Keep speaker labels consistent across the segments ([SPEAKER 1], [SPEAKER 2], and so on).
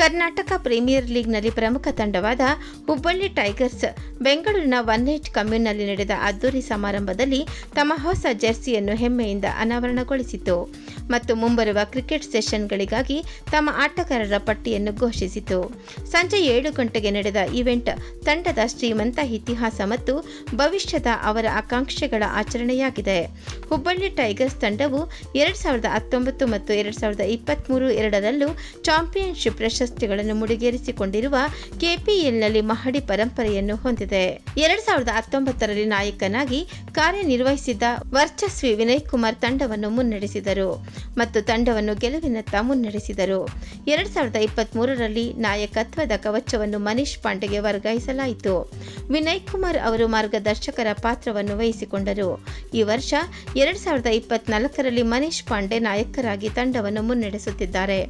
[SPEAKER 1] Karnataka Premier ಲೀಗ್ನಲ್ಲಿ ಪ್ರಮುಖ ತಂಡವಾದ ಹುಬ್ಬಳ್ಳಿ ಟೈಗರ್ಸ್ ಬೆಂಗಳೂರಿನ ಒನ್ ಏಟ್ ಕಮ್ಯೂನ್ನಲ್ಲಿ ನಡೆದ ಅದ್ದೂರಿ ಸಮಾರಂಭದಲ್ಲಿ ತಮ್ಮ ಹೊಸ ಜೆರ್ಸಿಯನ್ನು ಹೆಮ್ಮೆಯಿಂದ ಅನಾವರಣಗೊಳಿಸಿತು ಮತ್ತು ಮುಂಬರುವ ಕ್ರಿಕೆಟ್ ಸೆಷನ್ಗಳಿಗಾಗಿ ತಮ್ಮ ಆಟಗಾರರ ಪಟ್ಟಿಯನ್ನು ಘೋಷಿಸಿತು. ಸಂಜೆ ಏಳು ಗಂಟೆಗೆ ನಡೆದ ಇವೆಂಟ್ ತಂಡದ ಶ್ರೀಮಂತ ಇತಿಹಾಸ ಮತ್ತು ಭವಿಷ್ಯದ ಅವರ ಆಕಾಂಕ್ಷೆಗಳ ಆಚರಣೆಯಾಗಿದೆ. ಹುಬ್ಬಳ್ಳಿ ಟೈಗರ್ಸ್ ತಂಡವು ಎರಡು ಸಾವಿರದ ಹತ್ತೊಂಬತ್ತು ಮತ್ತು ಎರಡು ಸಾವಿರದ ಇಪ್ಪತ್ತ್ಮೂರು ಎರಡರಲ್ಲೂ ಚಾಂಪಿಯನ್ಶಿಪ್ ಪ್ರಶಸ್ತಿಗಳನ್ನು ಮುಡಿಗೇರಿಸಿಕೊಂಡಿರುವ ಕೆಪಿಎಲ್ನಲ್ಲಿ ಮಹಡಿ ಪರಂಪರೆಯನ್ನು ಹೊಂದಿದೆ. ಎರಡ್ ಸಾವಿರದ ಹತ್ತೊಂಬತ್ತರಲ್ಲಿ ನಾಯಕನಾಗಿ ಕಾರ್ಯನಿರ್ವಹಿಸಿದ್ದ ವರ್ಚಸ್ವಿ ವಿನಯ್ ಕುಮಾರ್ ತಂಡವನ್ನು ಮುನ್ನಡೆಸಿದರು ಮತ್ತು ತಂಡವನ್ನು ಗೆಲುವಿನತ್ತ ಮುನ್ನಡೆಸಿದರು. ಎರಡ್ ಸಾವಿರದ ಇಪ್ಪತ್ತ್ಮೂರರಲ್ಲಿ ನಾಯಕತ್ವದ ಕವಚವನ್ನು ಮನೀಶ್ ಪಾಂಡೆಗೆ ವರ್ಗಾಯಿಸಲಾಯಿತು. ವಿನಯ್ ಕುಮಾರ್ ಅವರು ಮಾರ್ಗದರ್ಶಕರ ಪಾತ್ರವನ್ನು ವಹಿಸಿಕೊಂಡರು. ಈ ವರ್ಷ ಎರಡ್ ಸಾವಿರದ ಇಪ್ಪತ್ನಾಲ್ಕರಲ್ಲಿ ಮನೀಶ್ ಪಾಂಡೆ ನಾಯಕರಾಗಿ ತಂಡವನ್ನು ಮುನ್ನಡೆಸುತ್ತಿದ್ದಾರೆ.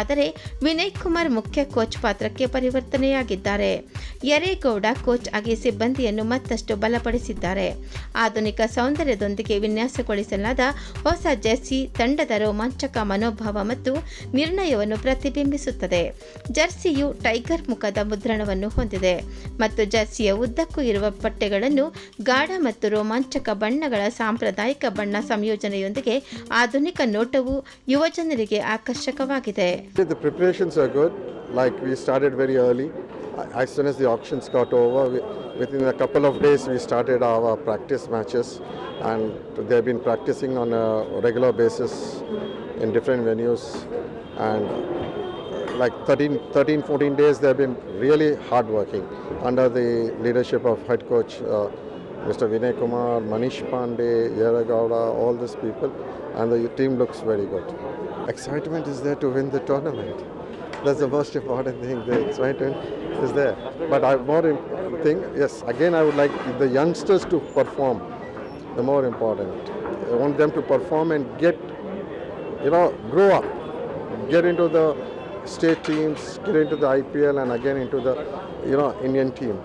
[SPEAKER 1] ಆದರೆ ವಿನಯ್ ಕುಮಾರ್ ಮುಖ್ಯ ಕೋಚ್ ಪಾತ್ರಕ್ಕೆ ಪರಿವರ್ತನೆಯಾಗಿದ್ದಾರೆ. ಯರೇಗೌಡ ಕೋಚ್ ಆಗಿ ಸಿಬ್ಬಂದಿಯನ್ನು ಮತ್ತಷ್ಟು ಬಲಪಡಿಸಿದ್ದಾರೆ. ಆಧುನಿಕ ಸೌಂದರ್ಯದೊಂದಿಗೆ ವಿನ್ಯಾಸಗೊಳಿಸಲಾದ ಹೊಸ ಜೆರ್ಸಿ ತಂಡದ ರೋಮಾಂಚಕ ಮನೋಭಾವ ಮತ್ತು ನಿರ್ಣಯವನ್ನು ಪ್ರತಿಬಿಂಬಿಸುತ್ತದೆ. ಜರ್ಸಿಯು ಟೈಗರ್ ಮುಖದ ಮುದ್ರಣವನ್ನು ಹೊಂದಿದೆ ಮತ್ತು ಜರ್ಸಿಯ ಉದ್ದಕ್ಕೂ ಇರುವ ಪಟ್ಟೆಗಳನ್ನು ಗಾಢ ಮತ್ತು ರೋಮಾಂಚಕ ಬಣ್ಣಗಳ ಸಾಂಪ್ರದಾಯಿಕ ಬಣ್ಣ ಸಂಯೋಜನೆಯೊಂದಿಗೆ ಆಧುನಿಕ ನೋಟವು ಯುವಜನರಿಗೆ ಆಕರ್ಷಕವಾಗಿದೆ.
[SPEAKER 2] Like we started very early. As soon as the auctions got over, we, within a couple of days we started our practice matches, and they've been practicing on a regular basis in different venues. And like 13, 13 14 days, they've been really hard working under the leadership of head coach. Uh, Mr. Vinay Kumar, Manish Pandey, Yeragowda, all these people, and the team looks very good. Excitement is there to win the tournament. That's the most important thing. The excitement is there. But I more thing, yes. Again, I would like the youngsters to perform. The more important. I want them to perform and get, you know, grow up, get into the state teams, get into the IPL, and again into the, you know, Indian team,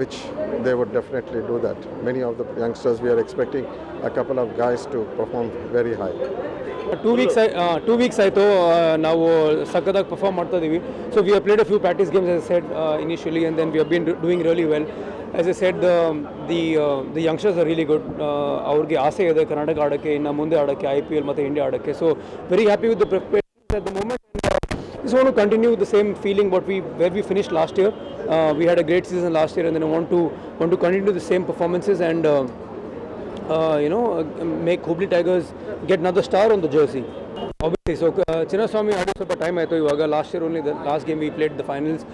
[SPEAKER 2] which they would definitely do that. Many of the youngsters, we are expecting a couple of guys to perform very high.
[SPEAKER 3] Two weeks two weeks ಆಯಿತು ನಾವು ಸಖತ್ತಾಗಿ perform ಮಾಡ್ತಾ ಇದ್ದೀವಿ so we have played a few practice games as said initially and then we have been doing really well as a said the the youngsters are really good ಅವ್ರಿಗೆ ಆಸೆ ಇದೆ ಕರ್ನಾಟಕ ಆಡೋಕ್ಕೆ, ಇನ್ನು ಮುಂದೆ ಆಡೋಕ್ಕೆ ಐ ಪಿ ಎಲ್ ಮತ್ತು India ಆಡೋಕ್ಕೆ. So very happy with the prepare the moment Just want to continue the same feeling what we where we finished last year. Uh, we had a great season last year, and then I want to want to continue the same performances and uh, uh, you know uh, make Hubli Tigers get another star on the jersey. So uh, Chinnaswamy ಆಡೋ ಸ್ವಲ್ಪ time ಆಯಿತು ಇವಾಗ last year only the last game we played the finals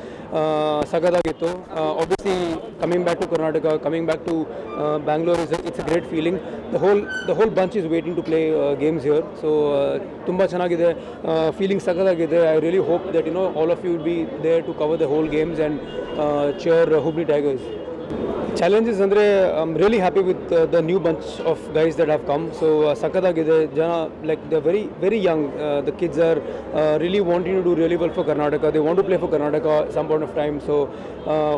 [SPEAKER 3] ಸಗದಾಗಿತ್ತು obviously coming back to Karnataka coming back to Bangalore is it's a great feeling the whole the whole bunch is waiting to play games here so ತುಂಬ ಚೆನ್ನಾಗಿದೆ feeling ಸಗದಾಗಿದೆ I really hope that you know all of you will be there to cover the whole games and cheer Hubli Tigers challenges ಅಂದರೆ I am really happy with the new bunch of guys that have come so ಸಖತ್ತಾಗಿದೆ ಜನ like the very very young the kids are really wanting to do really well for Karnataka they want to play for Karnataka some point of time so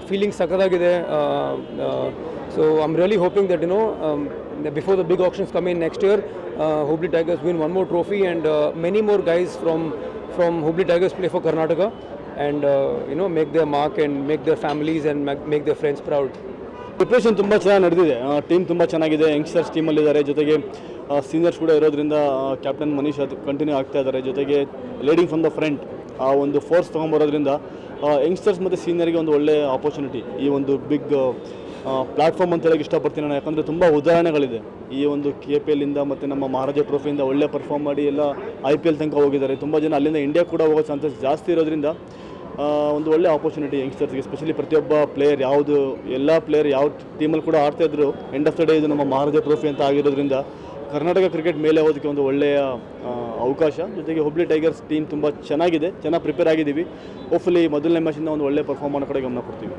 [SPEAKER 3] feeling ಸಖತ್ತಾಗಿದೆ so I am really hoping that you know before the big options come in next year Hubli Tigers win one more trophy and many more guys from from Hubli Tigers play for Karnataka and you know make their mark and make their families and make their friends proud
[SPEAKER 4] preparation ತುಂಬ ಚೆನ್ನಾಗಿ ನಡೆದಿದೆ. Team ತುಂಬ ಚೆನ್ನಾಗಿದೆ. Youngsters ಟೀಮಲ್ಲಿದ್ದಾರೆ ಜೊತೆಗೆ seniors ಕೂಡ ಇರೋದ್ರಿಂದ captain Manish ಅದು continue ಆಗ್ತಾ ಇದ್ದಾರೆ. ಜೊತೆಗೆ ಲೀಡಿಂಗ್ ಫ್ರಮ್ ದ ಫ್ರಂಟ್ ಆ, ಒಂದು ಫೋರ್ಸ್ ತೊಗೊಂಬರೋದ್ರಿಂದ ಯಂಗ್ಸ್ಟರ್ಸ್ ಮತ್ತು ಸೀನಿಯರ್ಗೆ ಒಂದು ಒಳ್ಳೆಯ ಆಪರ್ಚುನಿಟಿ ಈ ಒಂದು ಬಿಗ್ ಪ್ಲಾಟ್ಫಾರ್ಮ್ ಅಂತ ಹೇಳಕ್ಕೆ ಇಷ್ಟಪಡ್ತೀನಿ ನಾನು. ಯಾಕಂದರೆ ತುಂಬ ಉದಾಹರಣೆಗಳಿದೆ. ಈ ಒಂದು ಕೆ ಪಿ ಎಲ್ಲಿಂದ ಮತ್ತು ನಮ್ಮ ಮಹಾರಾಜ ಟ್ರೋಫಿಯಿಂದ ಒಳ್ಳೆ ಪರ್ಫಾರ್ಮ್ ಮಾಡಿ ಎಲ್ಲ ಐ ಪಿ ಎಲ್ ತನಕ ಹೋಗಿದ್ದಾರೆ. ತುಂಬ ಜನ ಅಲ್ಲಿಂದ ಇಂಡಿಯಾ ಕೂಡ ಹೋಗೋ ಚಾನ್ಸಸ್ ಜಾಸ್ತಿ ಇರೋದ್ರಿಂದ ಒಂದು ಒಳ್ಳೆ ಆಪರ್ಚುನಿಟಿ ಯಂಗ್ಸ್ಟರ್ಸ್ಗೆ ಸ್ಪೆಷಲಿ ಪ್ರತಿಯೊಬ್ಬ ಪ್ಲೇಯರ್ ಯಾವುದು, ಎಲ್ಲ ಪ್ಲೇಯರ್ ಯಾವ ಟೀಮಲ್ಲಿ ಕೂಡ ಆಡ್ತಾ ಇದ್ರು ಎಂಡ್ ಆಫ್ ದ ಡೇ ಇದು ನಮ್ಮ ಮಹಾರಾಜ ಟ್ರೋಫಿ ಅಂತ ಆಗಿರೋದ್ರಿಂದ, ಕರ್ನಾಟಕ ಕ್ರಿಕೆಟ್ ಮೇಲೆ ಹೋಗೋದಕ್ಕೆ ಒಂದು ಒಳ್ಳೆಯ ಅವಕಾಶ. ಜೊತೆಗೆ ಹುಬ್ಳಿ ಟೈಗರ್ಸ್ ಟೀಮ್ ತುಂಬ ಚೆನ್ನಾಗಿದೆ, ಚೆನ್ನಾಗಿ ಪ್ರಿಪೇರ್ ಆಗಿದ್ದೀವಿ. ಹೋಪ್ಫುಲಿ ಮೊದಲನೇ ಮ್ಯಾಚಿಂದ ಒಂದು ಒಳ್ಳೆ ಪರ್ಫಾರ್ಮ್ ಮಾಡೋ ಕಡೆ ಗಮನ ಕೊಡ್ತೀವಿ.